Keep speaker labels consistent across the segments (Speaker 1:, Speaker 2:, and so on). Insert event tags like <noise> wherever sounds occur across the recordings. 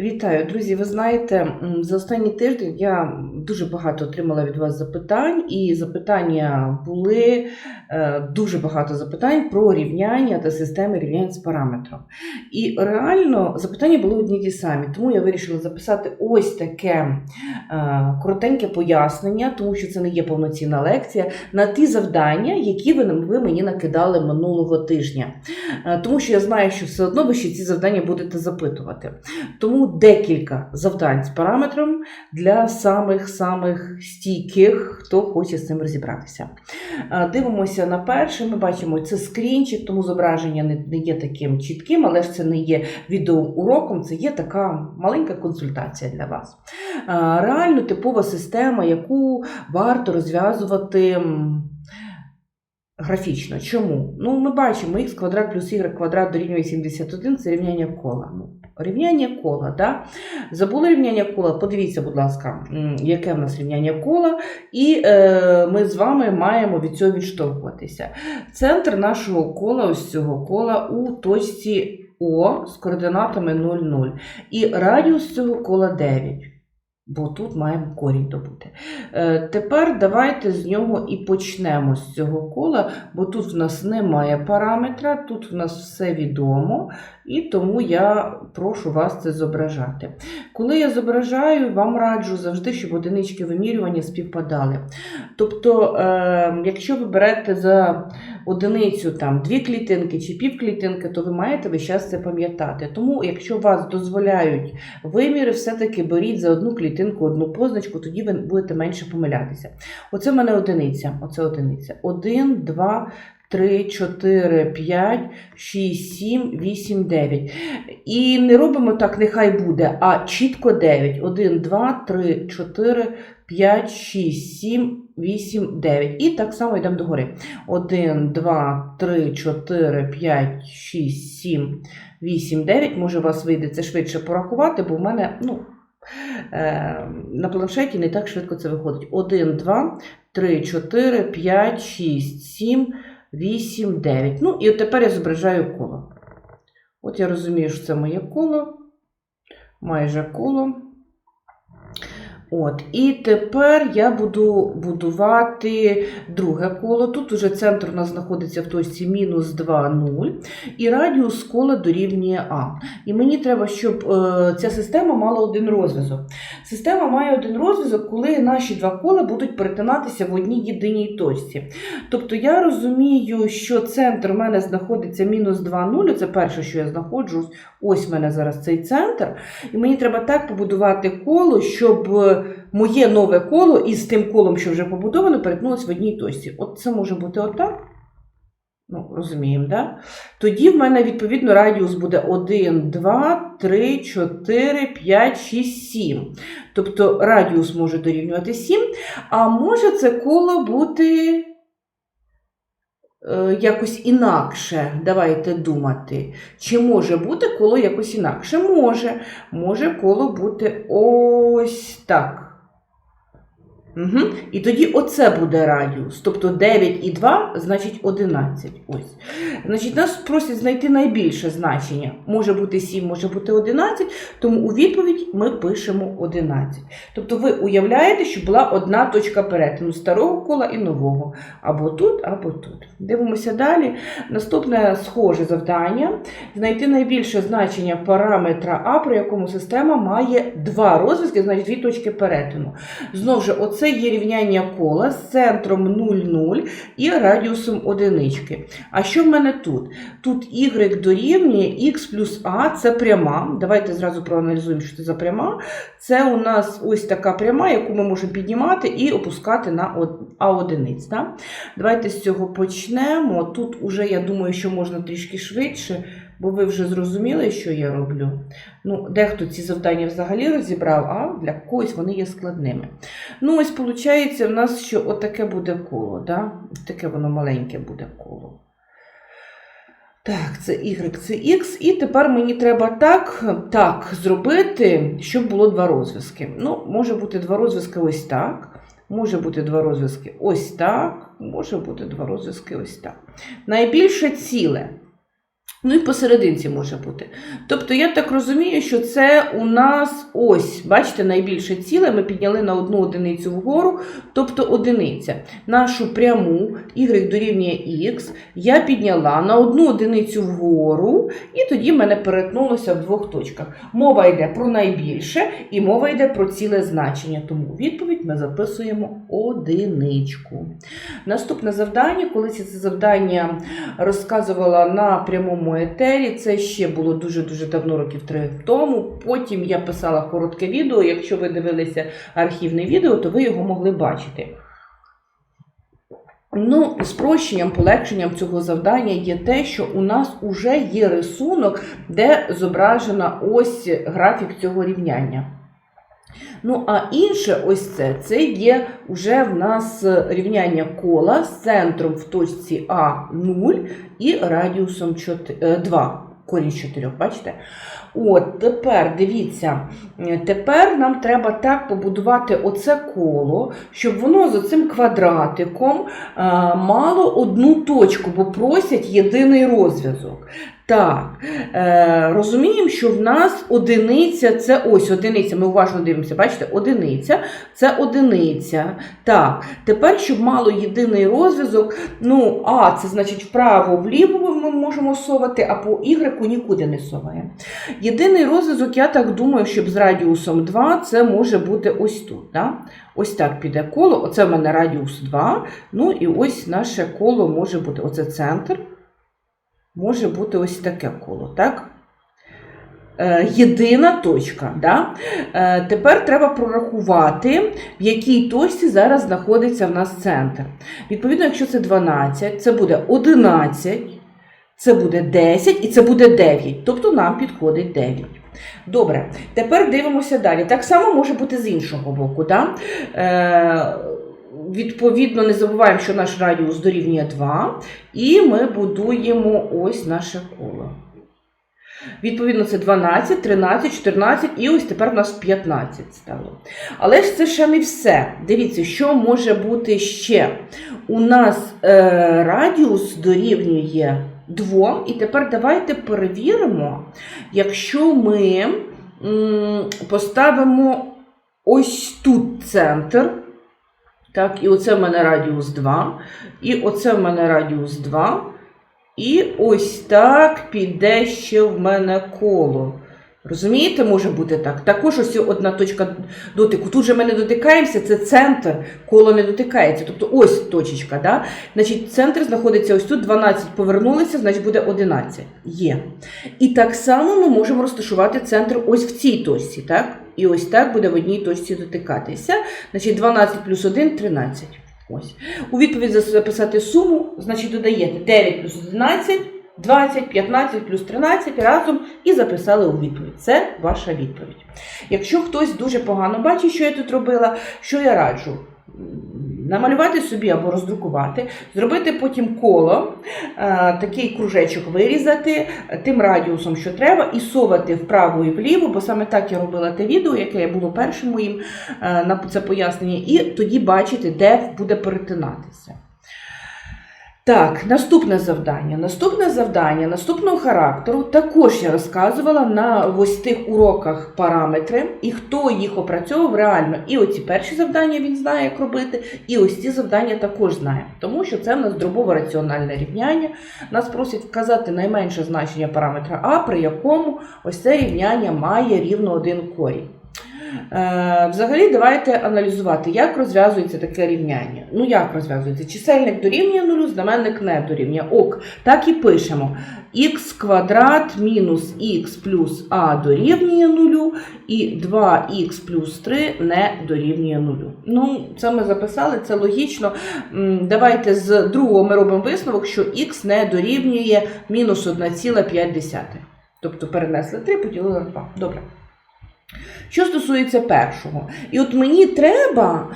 Speaker 1: Вітаю, друзі. Ви знаєте, за останній тиждень я дуже багато отримала від вас запитань, і запитання були е, дуже багато запитань про рівняння та системи рівнянь з параметром. І реально запитання були одні ті самі, тому я вирішила записати ось таке е, коротеньке пояснення, тому що це не є повноцінна лекція, на ті завдання, які ви, мені накидали минулого тижня. Е, Тому що я знаю, що все одно ви ще ці завдання будете запитувати. Тому декілька завдань з параметром для самих-самих стійких, хто хоче з цим розібратися. Е, Дивимося на перше. Ми бачимо, це скрінчик, тому зображення не, є таким чітким, але ж це не є відеоуроком, це є така маленька консультація для вас. Е, Реально типова система, яку варто розв'язувати. Графічно. Чому? Ну, ми бачимо х квадрат плюс y квадрат дорівнює 71 це рівняння кола. Ну, рівняння кола, да? Забули рівняння кола? Подивіться, будь ласка, яке в нас рівняння кола, і е, ми з вами маємо від цього відштовхуватися. Центр нашого кола, ось цього кола, у точці О з координатами 0,0. І радіус цього кола 9. Бо тут маємо корінь добути. Е, тепер давайте з нього і почнемо з цього кола, бо тут в нас немає параметра, тут в нас все відомо, і тому я прошу вас це зображати. Коли я зображаю, вам раджу завжди, щоб одинички вимірювання співпадали. Тобто, е, якщо ви берете за одиницю там дві клітинки чи півклітинки, то ви маєте весь час це пам'ятати. Тому, якщо вас дозволяють виміри, все-таки беріть за одну клітинку одну позначку, тоді ви будете менше помилятися. Оце в мене одиниця. Оце одиниця. Один, два. 3, 4, 5, 6, 7, 8, 9. І не робимо так, нехай буде, а чітко 9. 1, 2, 3, 4, 5, 6, 7, 8, 9. І так само йдемо догори. 1, 2, 3, 4, 5, 6, 7, 8, 9. Може, у вас вийде це швидше порахувати, бо в мене ну, е, на планшеті не так швидко це виходить. 1, 2, 3, 4, 5, 6, 7, 8, 9. Ну, і от тепер я зображаю коло. От я розумію, що це моє коло, майже коло. От, і тепер я буду будувати друге коло. Тут уже центр у нас знаходиться в точці мінус 2, 0, і радіус кола дорівнює А. І мені треба, щоб е, ця система мала один розв'язок. Система має один розв'язок, коли наші два кола будуть перетинатися в одній єдиній точці. Тобто я розумію, що центр у мене знаходиться мінус 2, 0, це перше, що я знаходжу. Ось в мене зараз цей центр. І мені треба так побудувати коло, щоб моє нове коло із тим колом, що вже побудовано, перетнулося в одній точці. От це може бути отак. Ну, розуміємо, да? Тоді в мене, відповідно, радіус буде 1, 2, 3, 4, 5, 6, 7. Тобто радіус може дорівнювати 7, а може це коло бути якось інакше. Давайте думати. Чи може бути коло якось інакше? Може. Може коло бути ось так. Угу. І тоді оце буде радіус. Тобто 9 і 2, значить 11. Ось. Значить, нас просять знайти найбільше значення. Може бути 7, може бути 11, тому у відповідь ми пишемо 11. Тобто ви уявляєте, що була одна точка перетину старого кола і нового. Або тут, або тут. Дивимося далі. Наступне схоже завдання: знайти найбільше значення параметра А, при якому система має два розв'язки, значить дві точки перетину. Знову ж, оце є рівняння кола з центром 0,0 і радіусом одинички. А що в мене тут? Тут y дорівнює х плюс а, це пряма. Давайте зразу проаналізуємо, що це за пряма. Це у нас ось така пряма, яку ми можемо піднімати і опускати на а одиниць. Да? Давайте з цього почнемо. Тут уже, я думаю, що можна трішки швидше, бо ви вже зрозуміли, що я роблю. Ну, Дехто ці завдання взагалі розібрав, а для когось вони є складними. Ну, ось виходить, в нас що отаке буде коло. Да? Таке воно маленьке буде коло. Так, це Y, це X. І тепер мені треба так, так зробити, щоб було два розв'язки. Ну, може бути два розв'язки ось так. Може бути два розв'язки ось так. Може бути два розв'язки ось так. Найбільше ціле. Ну і посерединці може бути. Тобто, я так розумію, що це у нас ось, бачите, найбільше ціле ми підняли на одну одиницю вгору, тобто одиниця. Нашу пряму y дорівнює x я підняла на одну одиницю вгору, і тоді мене перетнулося в двох точках. Мова йде про найбільше і мова йде про ціле значення. Тому відповідь ми записуємо одиничку. Наступне завдання, колись це завдання розказувала на прямому етері. Це ще було дуже-дуже давно, років три тому. Потім я писала коротке відео. Якщо ви дивилися архівне відео, то ви його могли бачити. Ну, спрощенням, полегшенням цього завдання є те, що у нас вже є рисунок, де зображена ось графік цього рівняння. Ну, а інше ось це, це є вже в нас рівняння кола з центром в точці А 0 і радіусом 4, 2. Корінь 4, бачите? От, тепер дивіться, е, тепер нам треба так побудувати оце коло, щоб воно з оцим квадратиком а, мало одну точку, бо просять єдиний розв'язок. Так, е, розуміємо, що в нас одиниця це ось одиниця. Ми уважно дивимося, бачите, одиниця це одиниця. Так, тепер, щоб мало єдиний розв'язок, ну, А, це значить вправо, вліво ми можемо совати, а по Y нікуди не соваємо. Єдиний розв'язок, я так думаю, щоб з радіусом 2 це може бути ось тут. Да? Ось так піде коло. Оце в мене радіус 2. Ну і ось наше коло може бути оце центр. Може бути ось таке коло, так? Е, єдина точка. Да? Е, тепер треба прорахувати, в якій точці зараз знаходиться в нас центр. Відповідно, якщо це 12, це буде 11, це буде 10 і це буде 9. Тобто нам підходить 9. Добре, тепер дивимося далі. Так само може бути з іншого боку. Да? Е, відповідно, не забуваємо, що наш радіус дорівнює 2, і ми будуємо ось наше коло. Відповідно, це 12, 13, 14 і ось тепер у нас 15 стало. Але ж це ще не все. Дивіться, що може бути ще. У нас е, радіус дорівнює 2, і тепер давайте перевіримо, якщо ми поставимо ось тут центр. Так, і оце в мене радіус 2, і оце в мене радіус 2. І ось так піде ще в мене коло. Розумієте, може бути так. Також ось одна точка дотику. Тут же ми не дотикаємося, це центр, коло не дотикається. Тобто ось точечка. Да? Значить, центр знаходиться ось тут, 12 повернулися, значить буде 11. Є. І так само ми можемо розташувати центр ось в цій точці. так? І ось так буде в одній точці дотикатися. Значить, 12 плюс 1 13. Ось. У відповідь записати суму, значить додаєте 9 плюс 11, 20, 15 плюс 13 разом і записали у відповідь. Це ваша відповідь. Якщо хтось дуже погано бачить, що я тут робила, що я раджу? Намалювати собі або роздрукувати, зробити потім коло, е, такий кружечок вирізати тим радіусом, що треба, і совати вправо і вліво, бо саме так я робила те відео, яке було першим моїм е, на це пояснення, і тоді бачити, де буде перетинатися. Так, наступне завдання. Наступне завдання наступного характеру також я розказувала на ось тих уроках параметри, і хто їх опрацьовував реально. І оці перші завдання він знає, як робити, і ось ці завдання також знає. Тому що це в нас дробове раціональне рівняння. Нас просять вказати найменше значення параметра А, при якому ось це рівняння має рівно один корінь. Е, Взагалі, давайте аналізувати, як розв'язується таке рівняння. Ну, як розв'язується? Чисельник дорівнює нулю, знаменник не дорівнює. Ок, так і пишемо. х квадрат мінус х плюс а дорівнює нулю, і 2х плюс 3 не дорівнює нулю. Ну, це ми записали, це логічно. Давайте з другого ми робимо висновок, що х не дорівнює мінус 1,5. Тобто перенесли 3, поділили на 2. Добре. Що стосується першого, і от мені треба,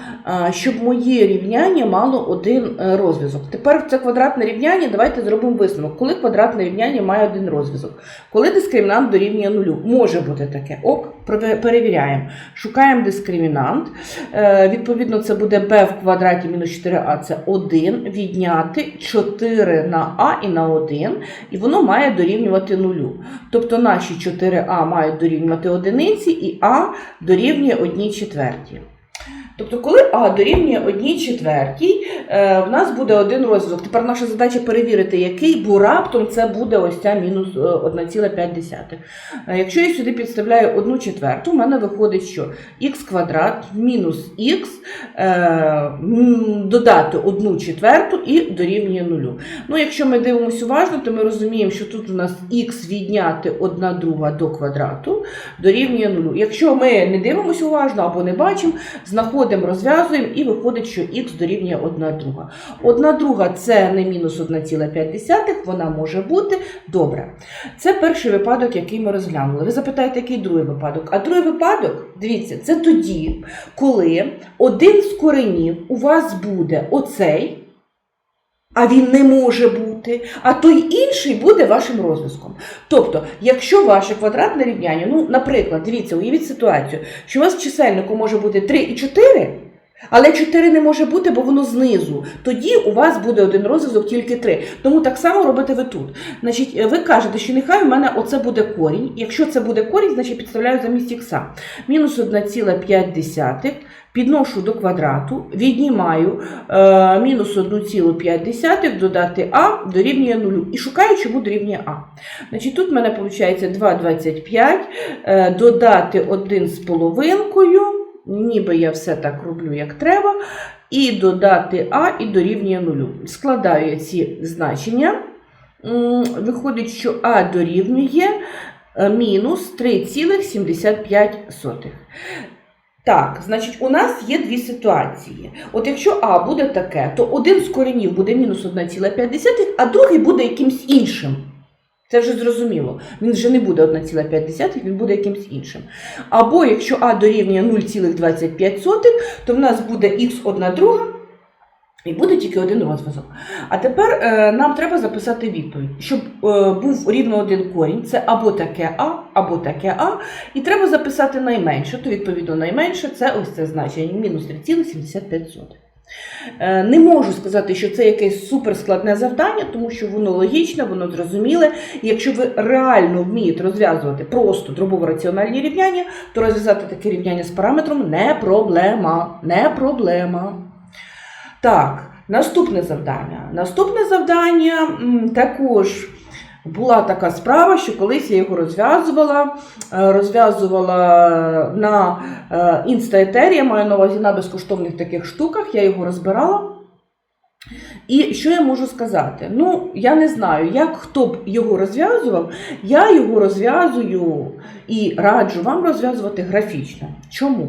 Speaker 1: щоб моє рівняння мало один е, розв'язок. Тепер це квадратне рівняння, давайте зробимо висновок. Коли квадратне рівняння має один розв'язок? Коли дискримінант дорівнює нулю? Може бути таке. Ок, перевіряємо. Шукаємо дискримінант. Е, Відповідно, це буде b в квадраті мінус 4а, це 1, відняти 4 на а і на 1, і воно має дорівнювати нулю. Тобто наші 4а мають дорівнювати одиниці, і а дорівнює 1 четвертій. Тобто, коли А дорівнює 1 четвертій, в нас буде один розв'язок. Тепер наша задача перевірити, який, бо раптом це буде ось ця мінус е, 1,5. Е, Якщо я сюди підставляю 1 четверту, в мене виходить, що х квадрат мінус х е, додати 1 четверту і дорівнює нулю. Ну, якщо ми дивимося уважно, то ми розуміємо, що тут у нас х відняти 1 друга до квадрату дорівнює нулю. Якщо ми не дивимося уважно або не бачимо, знаходимо, розв'язуємо і виходить, що х дорівнює 1 друга. 1 друга це не мінус 1,5, вона може бути добре. Це перший випадок, який ми розглянули. Ви запитаєте, який другий випадок? А другий випадок, дивіться, це тоді, коли один з коренів у вас буде оцей. А він не може бути, а той інший буде вашим розв'язком. Тобто, якщо ваше квадратне рівняння, ну, наприклад, дивіться, уявіть ситуацію, що у вас чисельнику може бути 3 і 4, але 4 не може бути, бо воно знизу. Тоді у вас буде один розв'язок тільки 3. Тому так само робите ви тут. Значить, ви кажете, що нехай у мене оце буде корінь. Якщо це буде корінь, значить підставляю замість х. Мінус 1,5 підношу до квадрату, віднімаю е, мінус 1,5 додати а дорівнює 0. І шукаю, чому дорівнює а. Значить, тут в мене виходить 2,25, е, додати 1 з половинкою, ніби я все так роблю, як треба, і додати а і дорівнює 0. Складаю я ці значення. Виходить, що а дорівнює е, мінус 3,75. Так, значить, у нас є дві ситуації. От якщо А буде таке, то один з коренів буде мінус 1,5, а другий буде якимсь іншим. Це вже зрозуміло. Він вже не буде 1,5, він буде якимсь іншим. Або якщо А дорівнює 0,25, то в нас буде х 1 друга, і буде тільки один розв'язок. А тепер е, нам треба записати відповідь, щоб е, був рівно один корінь, це або таке А, або таке А, і треба записати найменше, то відповідно найменше це ось це значення, мінус 3,75. Е, Не можу сказати, що це якесь суперскладне завдання, тому що воно логічне, воно зрозуміле. Якщо ви реально вмієте розв'язувати просто дробово-раціональні рівняння, то розв'язати таке рівняння з параметром не проблема. Не проблема. Так, наступне завдання. Наступне завдання також була така справа, що колись я його розв'язувала. е, Розв'язувала на е, інстаетері, я маю на увазі на безкоштовних таких штуках, я його розбирала. І що я можу сказати? Ну, я не знаю, як хто б його розв'язував, я його розв'язую і раджу вам розв'язувати графічно. Чому?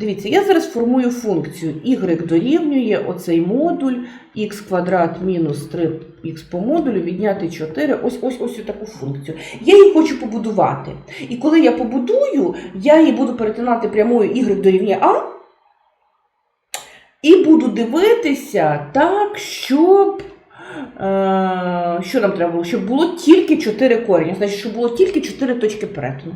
Speaker 1: Дивіться, я зараз формую функцію y дорівнює оцей модуль x квадрат мінус 3х по модулю відняти 4, ось ось ось таку функцію. Я її хочу побудувати. І коли я побудую, я її буду перетинати прямою y до рівня а. І буду дивитися так, щоб. Е, що нам треба було? Щоб було тільки 4 корені, значить, щоб було тільки 4 точки перетину.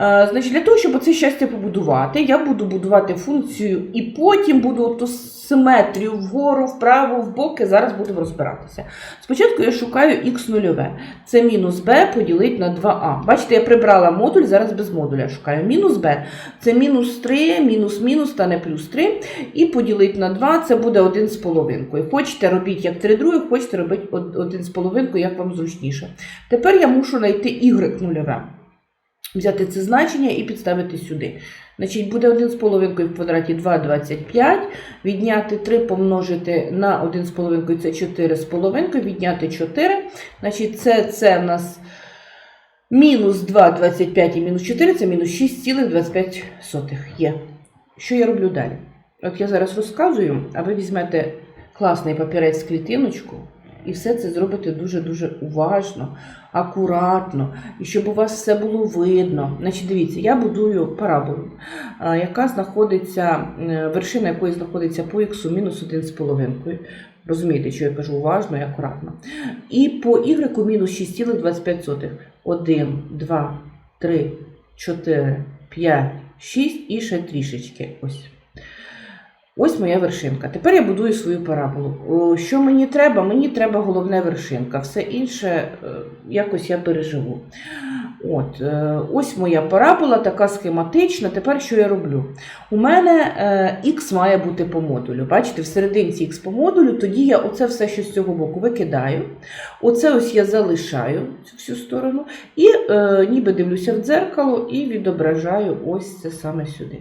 Speaker 1: Е, значить, для того, щоб це щастя побудувати, я буду будувати функцію і потім буду ту симетрію вгору, вправо, в боки. Зараз будемо розбиратися. Спочатку я шукаю х нульове. Це мінус b поділити на 2а. Бачите, я прибрала модуль, зараз без модуля шукаю. Мінус b це мінус 3, мінус мінус стане плюс 3. І поділити на 2 це буде 1 з половинкою. Хочете робіть як 3 других, хочете робити 1 з половинкою, як вам зручніше. Тепер я мушу знайти y нульове. Взяти це значення і підставити сюди. Значить, буде 1 з половинкою в квадраті 2,25. Відняти 3 помножити на 1 з це 4 з половинкою, відняти 4. Значить, це, це в нас мінус 2,25 і мінус 4 це мінус 6,25 є. Що я роблю далі? От я зараз розказую, а ви візьмете класний папірець клітиночку І все це зробите дуже-дуже уважно, акуратно, і щоб у вас все було видно. Значить, дивіться, я будую параболу, яка знаходиться, вершина якої знаходиться по х мінус 1,5. Розумієте, що я кажу уважно і акуратно. І по y мінус 6,25. 1, 2, 3, 4, 5, 6 і ще трішечки. Ось. Ось моя вершинка. Тепер я будую свою параболу. Що мені треба? Мені треба головне вершинка. Все інше е, якось я переживу. От, е, ось моя парабола, така схематична. Тепер що я роблю? У мене е, х має бути по модулю. Бачите, в серединці х по модулю, тоді я оце все, що з цього боку викидаю. Оце ось я залишаю цю всю сторону. І е, ніби дивлюся в дзеркало і відображаю ось це саме сюди.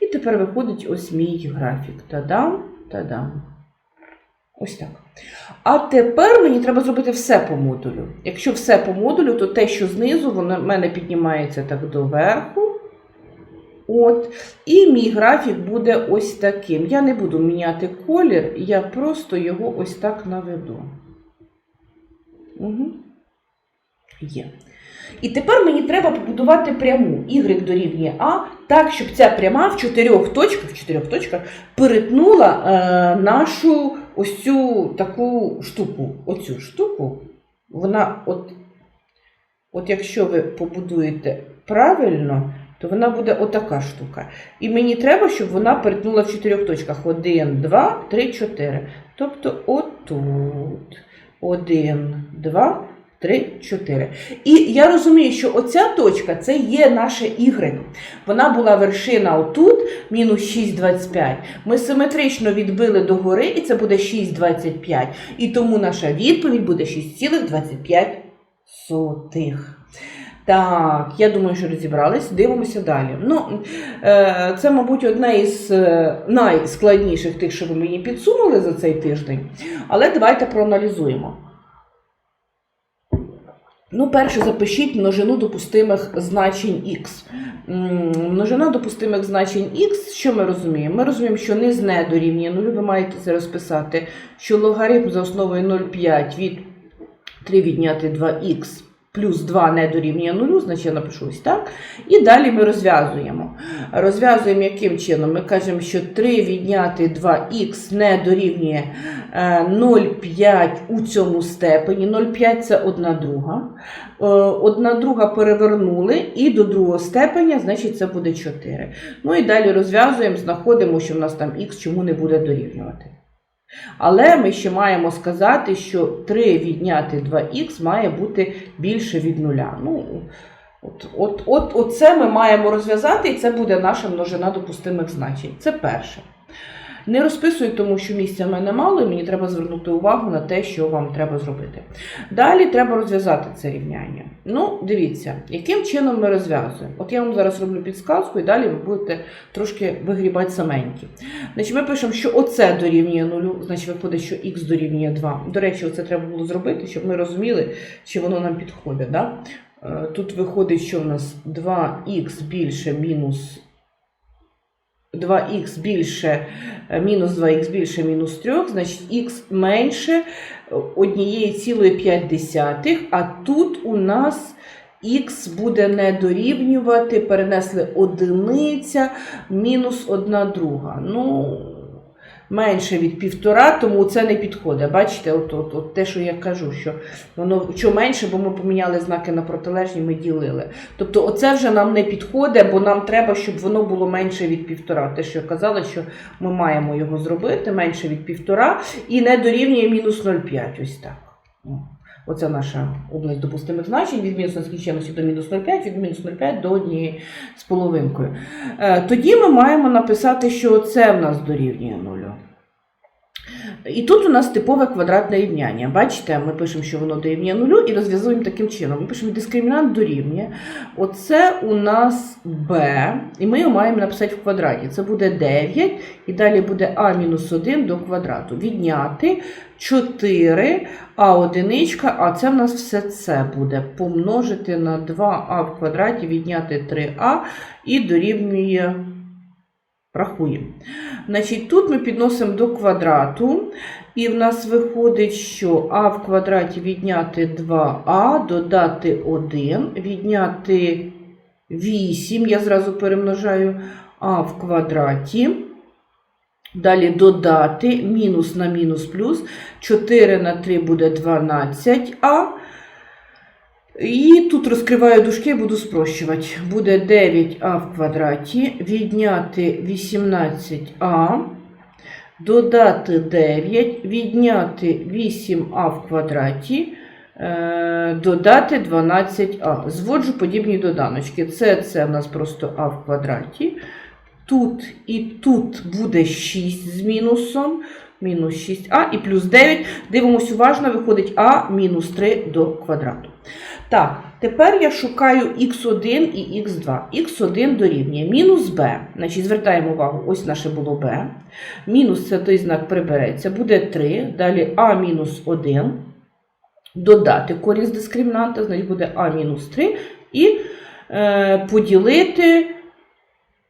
Speaker 1: І тепер виходить ось мій графік. Та-дам, та-дам. Ось так. А тепер мені треба зробити все по модулю. Якщо все по модулю, то те, що знизу, воно в мене піднімається так доверху. От. І мій графік буде ось таким. Я не буду міняти колір, я просто його ось так наведу. Угу. Є. І тепер мені треба побудувати пряму y дорівнює А, так, щоб ця пряма в чотирьох точках, в чотирьох точках перетнула е, нашу ось цю таку штуку. Оцю штуку. Вона, от, от якщо ви побудуєте правильно, то вона буде отака штука. І мені треба, щоб вона перетнула в чотирьох точках. Один, два, три, чотири. Тобто отут. Один, два, 3, 4. І я розумію, що оця точка це є наше Y. Вона була вершина отут, мінус 6,25. Ми симетрично відбили догори, і це буде 6,25. І тому наша відповідь буде 6,25. Так, я думаю, що розібрались. Дивимося далі. Ну, е, це, мабуть, одне із е, найскладніших тих, що ви мені підсунули за цей тиждень. Але давайте проаналізуємо. Ну, перше, запишіть множину допустимих значень х. Множина допустимих значень х, що ми розуміємо? Ми розуміємо, що низ не дорівнює 0, ви маєте це розписати, що логарифм за основою 0,5 від 3 відняти 2х плюс 2 не дорівнює 0, значить я напишу так. І далі ми розв'язуємо. Розв'язуємо яким чином? Ми кажемо, що 3 відняти 2х не дорівнює е, 0,5 у цьому степені. 0,5 це 1 друга. Е, Одна друга перевернули і до другого степеня, значить це буде 4. Ну і далі розв'язуємо, знаходимо, що в нас там х чому не буде дорівнювати. Але ми ще маємо сказати, що 3 відняти 2х має бути більше від нуля. Ну, от, от, от, от це ми маємо розв'язати, і це буде наша множина допустимих значень. Це перше. Не розписую, тому що місця в мене мало, і мені треба звернути увагу на те, що вам треба зробити. Далі треба розв'язати це рівняння. Ну, дивіться, яким чином ми розв'язуємо. От я вам зараз роблю підсказку, і далі ви будете трошки вигрібати саменькі. Значить, ми пишемо, що оце дорівнює нулю, значить виходить, що х дорівнює 2. До речі, оце треба було зробити, щоб ми розуміли, чи воно нам підходить. Да? Е, Тут виходить, що в нас 2х більше мінус 2х більше, е, мінус 2х більше мінус 3, значить х менше 1,5, а тут у нас х буде не дорівнювати, перенесли одиниця, мінус 1 друга. Ну, менше від півтора, тому це не підходить. Бачите, от, от, от те, що я кажу, що воно що менше, бо ми поміняли знаки на протилежні, ми ділили. Тобто, оце вже нам не підходить, бо нам треба, щоб воно було менше від півтора. Те, що я казала, що ми маємо його зробити менше від півтора і не дорівнює мінус 0,5. Ось так. Оце наша область допустимих значень від мінус нескінченності до мінус 0,5, від мінус 0,5 до 1 з половинкою. Е, Тоді ми маємо написати, що це в нас дорівнює нулю. І тут у нас типове квадратне рівняння. Бачите, ми пишемо, що воно дорівнює нулю і розв'язуємо таким чином. Ми пишемо дискримінант дорівнює. Оце у нас b, і ми його маємо написати в квадраті. Це буде 9, і далі буде а мінус 1 до квадрату. Відняти 4, а одиничка, а це в нас все це буде. Помножити на 2а в квадраті, відняти 3а і дорівнює Рахуємо. Значить, тут ми підносимо до квадрату, і в нас виходить, що а в квадраті відняти 2а, додати 1, відняти 8, я зразу перемножаю а в квадраті. Далі додати мінус на мінус плюс. 4 на 3 буде 12а. І тут розкриваю дужки буду спрощувати. Буде 9а в квадраті, відняти 18а, додати 9, відняти 8а в квадраті, е, додати 12а. Зводжу подібні доданочки. Це, це в нас просто а в квадраті. Тут і тут буде 6 з мінусом. Мінус 6а і плюс 9. Дивимось уважно, виходить а мінус 3 до квадрату. Так, тепер я шукаю х1 і х2. х1 дорівнює мінус b. Значить, звертаємо увагу, ось наше було b. Мінус це той знак прибереться, буде 3. Далі а мінус 1. Додати корінь з дискримінанта, значить буде а мінус 3. І е, поділити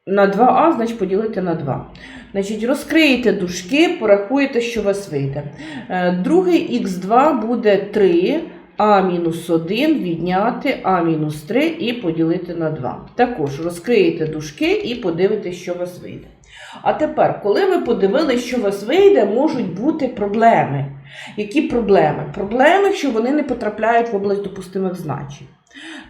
Speaker 1: на 2а, значить поділити на 2. Значить, розкриєте дужки, порахуєте, що у вас вийде. Е, Другий х2 буде 3 а мінус 1 відняти А-3 і поділити на 2. Також розкриєте дужки і подивитесь, що у вас вийде. А тепер, коли ви подивилися, що у вас вийде, можуть бути проблеми. Які проблеми? Проблеми, що вони не потрапляють в область допустимих значень.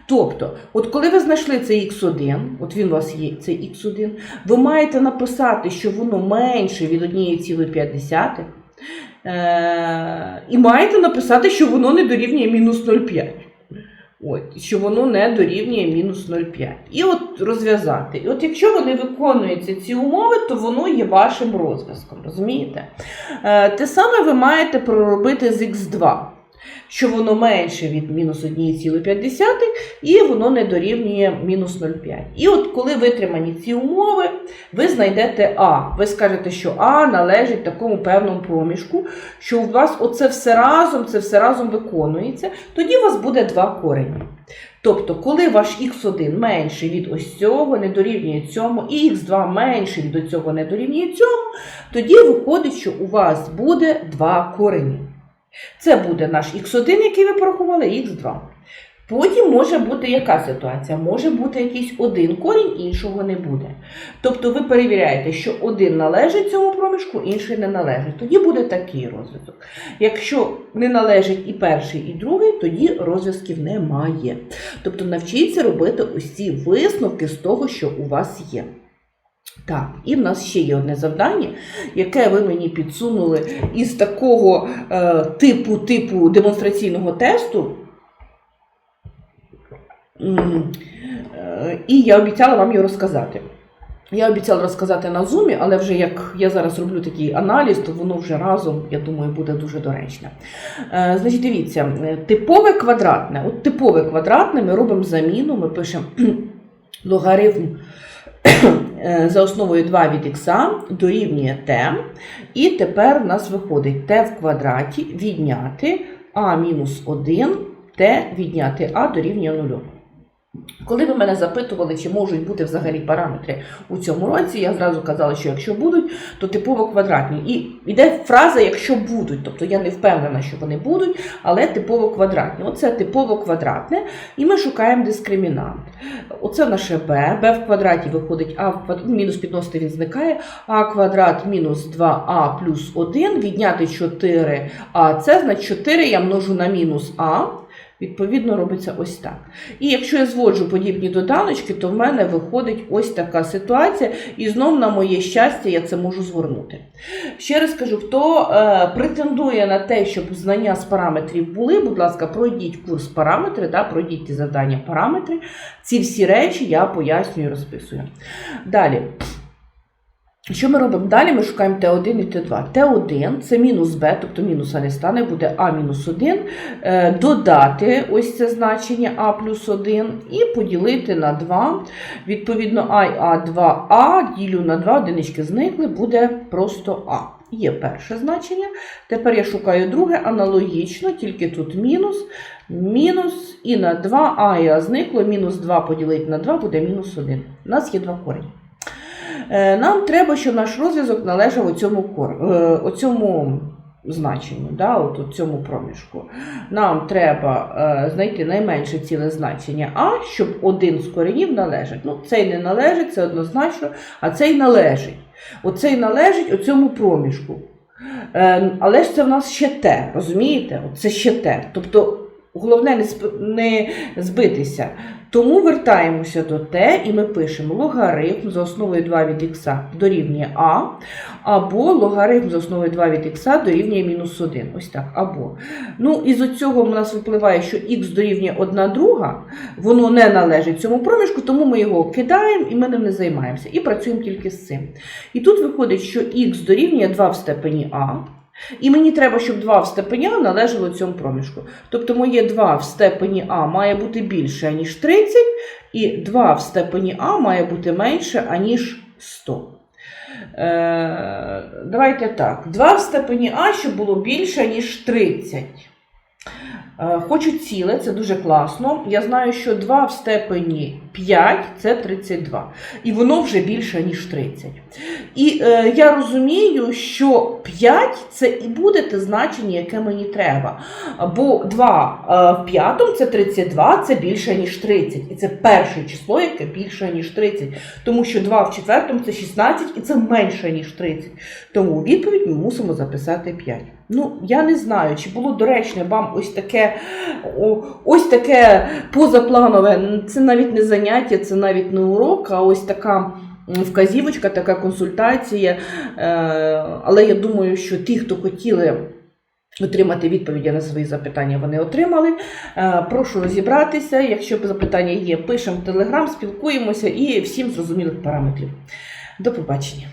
Speaker 1: Тобто, от коли ви знайшли цей х1, от він у вас є цей х1, ви маєте написати, що воно менше від 1,5. Е, і маєте написати, що воно не дорівнює мінус 0,5. От, що воно не дорівнює мінус 0,5. І от розв'язати. І от якщо вони виконуються ці умови, то воно є вашим розв'язком. Розумієте? Е, те саме ви маєте проробити з х2 що воно менше від мінус 1,5 і воно не дорівнює мінус 0,5. І от коли витримані ці умови, ви знайдете А. Ви скажете, що А належить такому певному проміжку, що у вас оце все разом, це все разом виконується, тоді у вас буде два корені. Тобто, коли ваш х1 менший від ось цього, не дорівнює цьому, і х2 менший від цього не дорівнює цьому, тоді виходить, що у вас буде два корені. Це буде наш х1, який ви порахували, і х2. Потім може бути яка ситуація? Може бути якийсь один корінь, іншого не буде. Тобто ви перевіряєте, що один належить цьому проміжку, інший не належить. Тоді буде такий розв'язок. Якщо не належить і перший, і другий, тоді розв'язків немає. Тобто навчіться робити ці висновки з того, що у вас є. Так, і в нас ще є одне завдання, яке ви мені підсунули із такого е, типу типу демонстраційного тесту. Е, І я обіцяла вам його розказати. Я обіцяла розказати на зумі, але вже як я зараз роблю такий аналіз, то воно вже разом, я думаю, буде дуже доречне. Е, значить, дивіться, е, типове квадратне. От типове квадратне ми робимо заміну, ми пишемо <clears throat> логарифм за основою 2 від х дорівнює t. І тепер у нас виходить t в квадраті відняти а мінус 1, t відняти а дорівнює 0. Коли ви мене запитували, чи можуть бути взагалі параметри у цьому році, я зразу казала, що якщо будуть, то типово квадратні. І йде фраза, якщо будуть. Тобто я не впевнена, що вони будуть, але типово квадратні. Оце типово квадратне, і ми шукаємо дискримінант. Оце наше b. b в квадраті виходить а в квадраті, мінус підносити він зникає, а квадрат мінус 2а плюс 1, відняти 4а, це значить 4 я множу на мінус а. Відповідно, робиться ось так. І якщо я зводжу подібні доданочки, то в мене виходить ось така ситуація, і знов, на моє щастя, я це можу згорнути. Ще раз кажу, хто е, претендує на те, щоб знання з параметрів були, будь ласка, пройдіть курс параметри, да, пройдіть ті завдання параметри. Ці всі речі я пояснюю і розписую. Далі. Що ми робимо далі? Ми шукаємо Т1 і Т2. Т1 це мінус Б, тобто мінуса не стане, буде А мінус 1, е, додати ось це значення А плюс 1 і поділити на 2. Відповідно, А і А2А ділю на 2, одинички зникли, буде просто А. Є перше значення. Тепер я шукаю друге, аналогічно, тільки тут мінус, мінус і на 2 А і А зникло, мінус 2 поділити на 2 буде мінус 1. У нас є два корені. Е, Нам треба, щоб наш розв'язок належав оцьому, кор... е, оцьому значенню, да, от у цьому проміжку. Нам треба е, знайти найменше ціле значення А, щоб один з коренів належить. Ну, цей не належить, це однозначно, а цей належить. Оцей належить оцьому проміжку. Е, але ж це в нас ще те, розумієте? Це ще те. Тобто головне не, сп- не збитися. Тому вертаємося до Т і ми пишемо логарифм за основою 2 від х дорівнює А, або логарифм за основою 2 від х дорівнює мінус 1. Ось так, або. Ну, із цього у нас випливає, що х дорівнює 1 друга, воно не належить цьому проміжку, тому ми його кидаємо і ми ним не займаємося. І працюємо тільки з цим. І тут виходить, що х дорівнює 2 в степені А. І мені треба, щоб 2 в степені А належало цьому проміжку. Тобто моє 2 в степені А має бути більше, ніж 30, і 2 в степені А має бути менше, аніж 100. Е, давайте так. 2 в степені А, щоб було більше, ніж 30. Е, Хочу ціле, це дуже класно. Я знаю, що 2 в степені 5 це 32. І воно вже більше, ніж 30. І е, я розумію, що 5 це і буде те значення, яке мені треба. Бо 2 е, в п'ятому це 32, це більше, ніж 30. І це перше число, яке більше, ніж 30. Тому що 2 в четвертому це 16 і це менше, ніж 30. Тому відповідь ми мусимо записати 5. Ну, я не знаю, чи було доречне вам ось таке, ось таке позапланове. Це навіть не заняття, це навіть не урок, а ось така вказівочка, така консультація. Е, але я думаю, що ті, хто хотіли. Отримати відповіді на свої запитання вони отримали. Е, Прошу розібратися. Якщо запитання є, пишемо в Телеграм, спілкуємося і всім зрозумілих параметрів. До побачення.